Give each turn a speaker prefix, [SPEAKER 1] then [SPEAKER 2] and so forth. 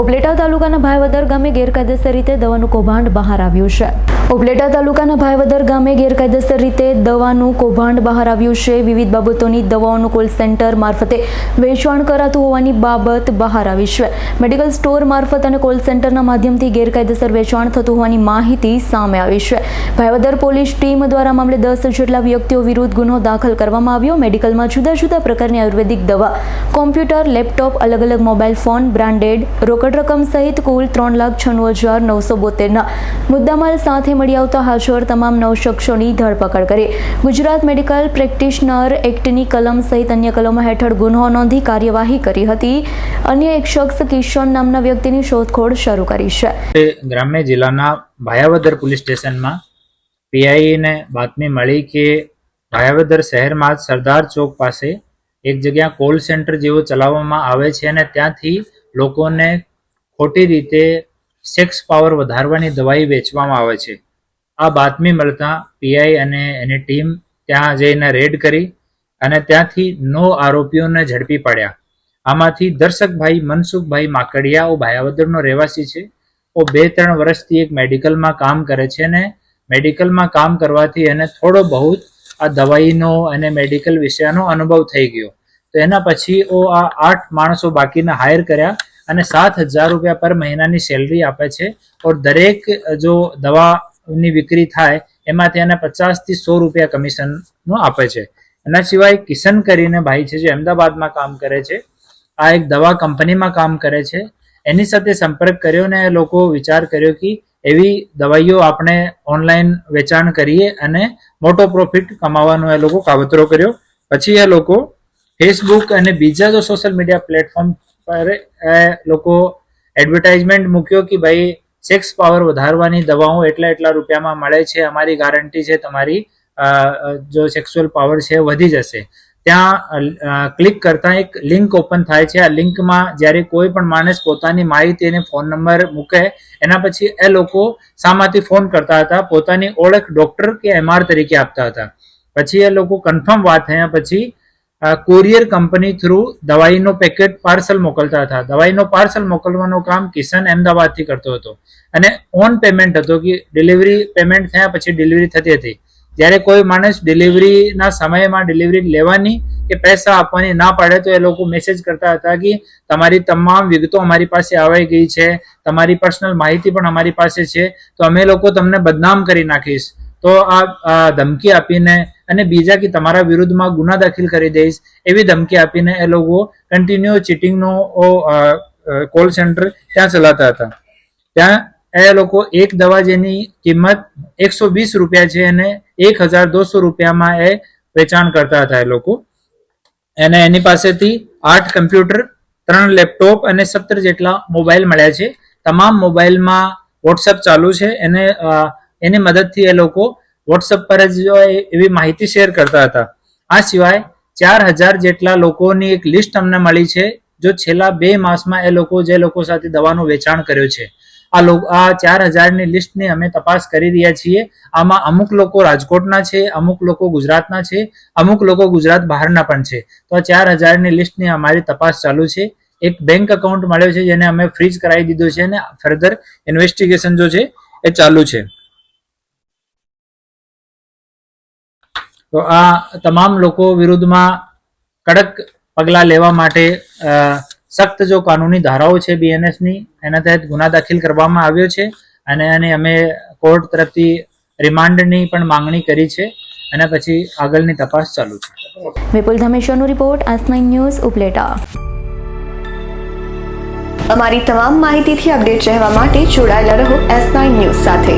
[SPEAKER 1] ઉપલેટા તાલુકાના ભાઈવદર ગામે ગેરકાયદેસર રીતે દવાનું કૌભાંડ બહાર આવ્યું છે. ઉપલેટા તાલુકાના ભાઈવદર ગામે ગેરકાયદેસર રીતે દવાનું કૌભાંડ બહાર આવ્યું છે. વિવિધ બાબતોની દવાઓનું કોલ સેન્ટર મારફતે વેચાણ કરાતું હોવાની બાબત બહાર આવી છે. મેડિકલ સ્ટોર મારફત અને કોલ સેન્ટરના માધ્યમથી ગેરકાયદેસર વેચાણ થતું હોવાની માહિતી સામે આવી છે. ભાઈવદર પોલીસ ટીમ દ્વારા મામલે દસ જેટલા વ્યક્તિઓ વિરુદ્ધ ગુનો દાખલ કરવામાં આવ્યો. મેડિકલમાં જુદા જુદા પ્રકારની આયુર્વેદિક દવા, કોમ્પ્યુટર, લેપટોપ, અલગ અલગ મોબાઈલ ફોન, બ્રાન્ડેડ રોકડ રકમ સહિત કુલ ત્રણ લાખ છન્નું હજાર નવસો બોતેરના મુદ્દામાલ સાથે મળી આવતા હાજર તમામ નવ શખ્સોની ધરપકડ કરી. ગુજરાત મેડિકલ પ્રેક્ટિશનર એક્ટની કલમ સહિત અન્ય કલમો હેઠળ ગુનો નોંધી કાર્યવાહી કરી હતી. અન્ય એક શખ્સ કિશન નામના વ્યક્તિની શોધખોળ શરૂ કરી છે.
[SPEAKER 2] ગ્રામ્ય જિલ્લાના ભાયાવદર પોલીસ સ્ટેશનમાં પીઆઈને બાતમી મળી કે ભાયાવદર શહેરમાં સરદાર ચોક પાસે એક જગ્યા કોલ સેન્ટર જેવો ચલાવવામાં આવે છે અને ત્યાંથી લોકોને ખોટી રીતે સેક્સ પાવર વધારવાની દવાઈ વેચવામાં આવે છે. આ બાતમી મળતા પીઆઈ અને એની ટીમ ત્યાં જઈને રેડ કરી અને ત્યાંથી નો આરોપીઓને ઝડપી પડ્યા. આમાંથી દર્શકભાઈ મનસુખભાઈ માકડિયા, ઓ ભાયાવદરનો રહેવાસી છે. ઓ બે ત્રણ વર્ષથી એક મેડિકલમાં કામ કરે છે અને મેડિકલમાં કામ કરવાથી એને થોડો બહુ આ દવાઈનો અને મેડિકલ વિષયનો અનુભવ થઈ ગયો. તો એના પછી ઓ આ આઠ માણસો બાકીના હાયર કર્યા અને સાત હજાર રૂપિયા પર મહિનાની સેલરી આપે છે. ઓર દરેક જો દવાની વિક્રી થાય એમાંથી એને પચાસથી સો રૂપિયા કમિશનનું આપે છે. એના સિવાય કિશન કરીને ભાઈ છે જે અમદાવાદમાં કામ કરે છે. આ એક દવા કંપનીમાં કામ કરે છે. એની સાથે સંપર્ક કર્યો ને લોકો વિચાર કર્યો કે એવી દવાઈઓ આપણે ઓનલાઈન વેચાણ કરીએ અને મોટો પ્રોફિટ કમાવાનો એ લોકો કાવતરો કર્યો. પછી એ લોકો ફેસબુક અને બીજા જો સોશિયલ મીડિયા પ્લેટફોર્મ પર લોકો એડવર્ટાઇઝમેન્ટ મૂક્યો કે ભાઈ સેક્સ પાવર વધારવાની દવાઓ એટલા એટલા રૂપિયામાં મળે છે, અમારી ગારંટી છે, તમારી જો સેક્સ્યુઅલ પાવર છે વધી જશે. ત્યાં ક્લિક કરતા એક લિંક ઓપન થાય છે. આ લિંકમાં જ્યારે કોઈ પણ માણસ પોતાની માહિતી અને ફોન નંબર મૂકે, એના પછી એ લોકો શામાંથી ફોન કરતા હતા, પોતાની ઓળખ ડોક્ટર કે એમઆર તરીકે આપતા હતા. પછી એ લોકો કન્ફર્મ વાત થયા પછી કોરિયર કંપની થ્રુ દવાઈનો પેકેટ પાર્સલ મોકલતા હતા. દવાઈનો પાર્સલ મોકલવાનું કામ કિશન અમદાવાદથી કરતો હતો. અને ઓન પેમેન્ટ હતો કે ડિલિવરી પેમેન્ટ થયા પછી ડિલિવરી થતી હતી. જ્યારે કોઈ માણસ ડિલિવરીના સમયમાં ડિલિવરી લેવાની કે પૈસા આપવાની ના પાડે તો એ લોકો મેસેજ કરતા હતા કે તમારી તમામ વિગતો અમારી પાસે આવી ગઈ છે. તમારી પર્સનલ માહિતી પણ અમારી પાસે છે. તો અમે લોકો તમને બદનામ કરી નાખીશ. તો આ ધમકી આપીને અને બીજા કે તમારા વિરુદ્ધમાં ગુના દાખલ કરી દઈશ એવી ધમકી આપીને એ લોકો કન્ટિન્યુ ચીટિંગનો કોલ સેન્ટર ત્યાં ચલાવતા હતા. ત્યાં એ લોકો એક દવા જેની કિંમત એકસો વીસ રૂપિયા છે અને એક હજાર દોસો રૂપિયામાં એ વેચાણ કરતા હતા એ લોકો. અને એની પાસેથી આઠ કમ્પ્યુટર ત્રણ લેપટોપ અને સત્તર જેટલા મોબાઈલ મળ્યા છે. તમામ મોબાઈલમાં વોટ્સઅપ ચાલુ છે. એને એની મદદથી એ લોકો વોટ્સઅપ પર જ એવી માહિતી શેર કરતા હતા. આ સિવાય ચાર હજાર જેટલા લોકોની એક લિસ્ટ અમને મળી છે, જો છેલ્લા બે માસમાં એ લોકો જે લોકો સાથે દવાનું વેચાણ કર્યું છે. આ લોકો આ ચાર હજારની લિસ્ટની અમે તપાસ કરી રહ્યા છીએ. આમાં અમુક લોકો રાજકોટના છે, અમુક લોકો ગુજરાતના છે, અમુક લોકો ગુજરાત બહારના પણ છે. તો આ ચાર હજારની લિસ્ટની અમારી તપાસ ચાલુ છે. એક બેંક એકાઉન્ટ મળ્યો છે, જેને અમે ફ્રીજ કરાવી દીધું છે અને ફર્ધર ઇન્વેસ્ટિગેશન જો છે, એ ચાલુ છે. તો આ તમામ લોકો વિરુદ્ધમાં કડક પગલાં લેવા માટે અ, સખ્ત જો કાનૂની ધારાઓ છે બીએનએસની એના તહેત ગુના દાખલ કરવામાં આવ્યો છે અને એને અમે કોર્ટ તરફથી રિમાન્ડની પણ માંગણી કરી છે અને પછી આગળની તપાસ ચાલુ છે.
[SPEAKER 1] વિપુલ ધમેશ્વરનો રિપોર્ટ આસ નાઇન ન્યૂઝ ઉપલેટા.
[SPEAKER 3] અમારી તમામ માહિતીથી અપડેટ રહેવા માટે જોડાયેલા રહો એસ નાઇન ન્યૂઝ સાથે.